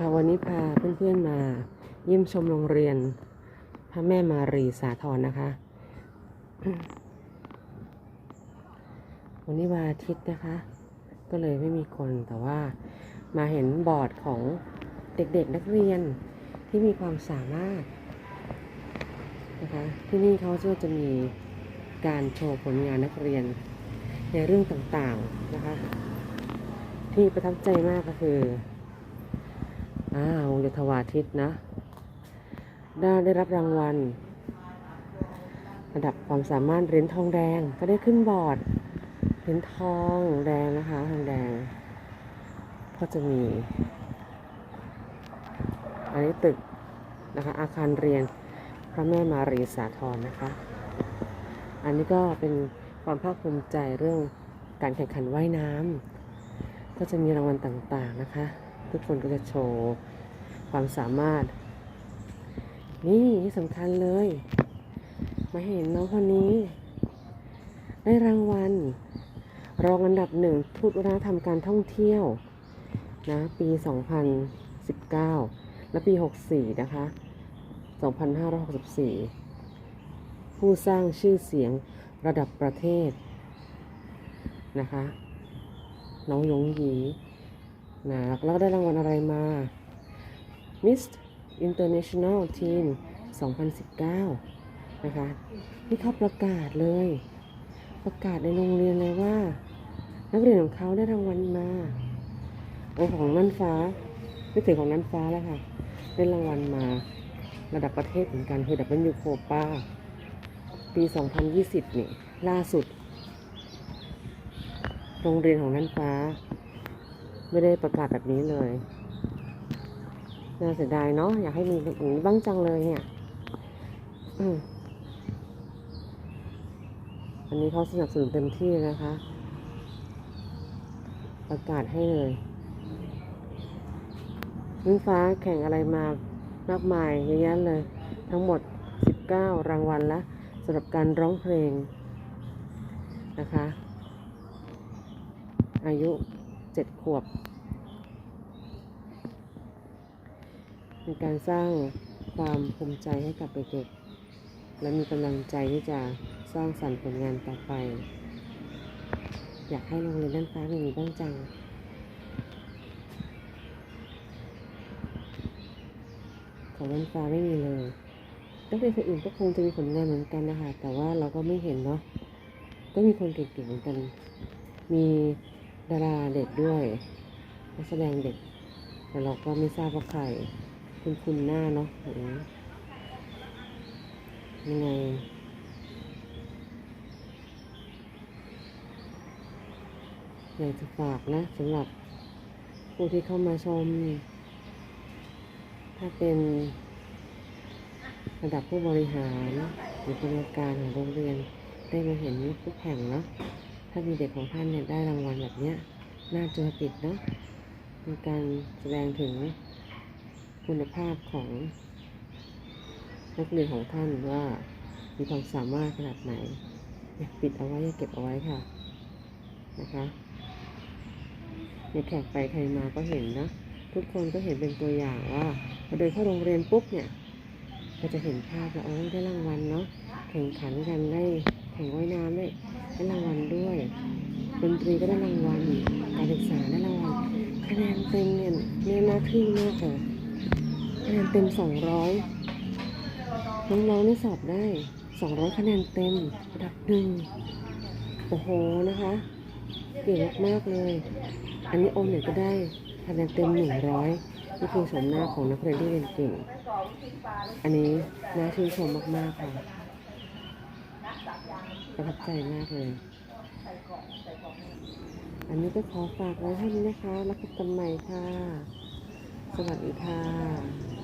ค่ะวันนี้พาเพื่อนๆมาเยี่ยมชมโรงเรียน พระแม่มารีสาธรนะคะ วันนี้วันอาทิตย์นะคะ ก็เลยไม่มีคนแต่ว่ามาเห็นบอร์ดของเด็กๆนักเรียนที่มีความสามารถนะคะที่นี่เขาจะจะมีการโชว์ผลงานนักเรียนในเรื่องต่างๆนะคะ ที่ประทับใจมากก็คือ อ่าวงโยธวาทิตนะ ได้ได้รับรางวัล ระดับความสามารถเหรียญทองแดง ก็ได้ขึ้นบอร์ดเหรียญทองแดงนะคะทองแดง ก็จะมี อันนี้ตึกนะคะ อาคารเรียนพระแม่มารีสาธรนะคะ อันนี้ก็เป็นความภาคภูมิใจเรื่องการแข่งขันว่ายน้ำก็จะมีรางวัลต่างๆนะคะ ทุกคนก็จะโชว์ ความสามารถ นี่สำคัญเลย มาเห็นน้องคนนี้ ได้รางวัล รองอันดับหนึ่งทูตวัฒนธรรมการท่องเที่ยว นะ ปี 2019 และปี 64 นะคะ 2564 ผู้สร้างชื่อเสียงระดับประเทศ นะคะ น้องยงหยีนะแล้วก็ได้รางวัลอะไรมา Miss International Teen 2019 นะคะที่เขาประกาศเลย ประกาศในโรงเรียนเลยว่า นักเรียนของเขาได้รางวัลมาโอ้ของนันฟ้าไม่ถึงของนันฟ้าแล้วค่ะ ได้รางวัลมาระดับประเทศเหมือนกันคือดับเบิลยูโคปาปี 2020 นี่ ล่าสุด โรงเรียนของนันฟ้า ไม่ได้ประกาศแบบนี้เลย น่าเสียดายเนาะอยากให้มีอย่างนี้บ้างจังเลยเนี่ยอันนี้เขาสนับสนุนเต็มที่นะคะ ประกาศให้เลยนันฟ้าแข่งอะไรมามากมายเยอะแยะเลย ทั้งหมด 19 รางวัลละสำหรับการร้องเพลงนะคะ อายุเจ็ดขวบ เป็นการสร้างความภูมิใจให้กับเด็กๆ และมีกำลังใจที่จะสร้างสรรค์ผลงานต่อไป อยากให้โรงเรียนด้านฟ้ามีบ้างจังของด้านฟ้าไม่มีเลยนักเรียนคนอื่นก็คงจะมีผลงานเหมือนกันนะคะ แต่ว่าเราก็ไม่เห็นเนาะ ก็มีคนเก่งๆเหมือนกัน มีดาราเด็กด้วยนักแสดงเด็ก แต่เราก็ไม่ทราบว่าใคร คุณคุณหน้าเนาะยังไงอยากจะฝากนะสำหรับผู้ที่เข้ามาชม ถ้าเป็นระดับผู้บริหารหรือผู้อำนวยการของโรงเรียนได้มาเห็นทุกแห่งเนาะถ้ามีเด็กของท่านเนี่ยได้รางวัลแบบเนี้ยน่าจะติดเนาะมีการแสดงถึง คุณภาพของนักเรียนของท่านว่ามีความสามารถขนาดไหนอยากปิดเอาไว้อยากเก็บเอาไว้ค่ะนะคะในแขกไปใครมาก็เห็นนะทุกคนก็เห็นเป็นตัวอย่างว่าพอเดินเข้าโรงเรียนปุ๊บเนี่ย ก็จะเห็นภาพว่าโอ้ได้รางวัลเนาะแข่งขันกันได้แข่งว่ายน้ำได้ได้รางวัลด้วยดนตรีก็ได้รางวัลการศึกษาได้รางวัลคะแนนเต็มเนี่ยเนี่ยน่าทึ่งมากเลย คะแนนเต็มสองร้อยน้องๆนี่สอบได้สองร้อยคะแนนเต็มระดับหนึ่งโอ้โหนะคะเก่งมากๆเลย อันนี้โอมเนี่ยก็ได้คะแนนเต็มหนึ่งร้อยนี่คือชมหน้าของนักเรียนที่เรียนเก่ง อันนี้น่าชื่นชมมากๆค่ะประทับใจมากเลย อันนี้ก็ขอฝากไว้ให้นะคะ แล้วพบกันใหม่ค่ะ สวัสดีค่ะ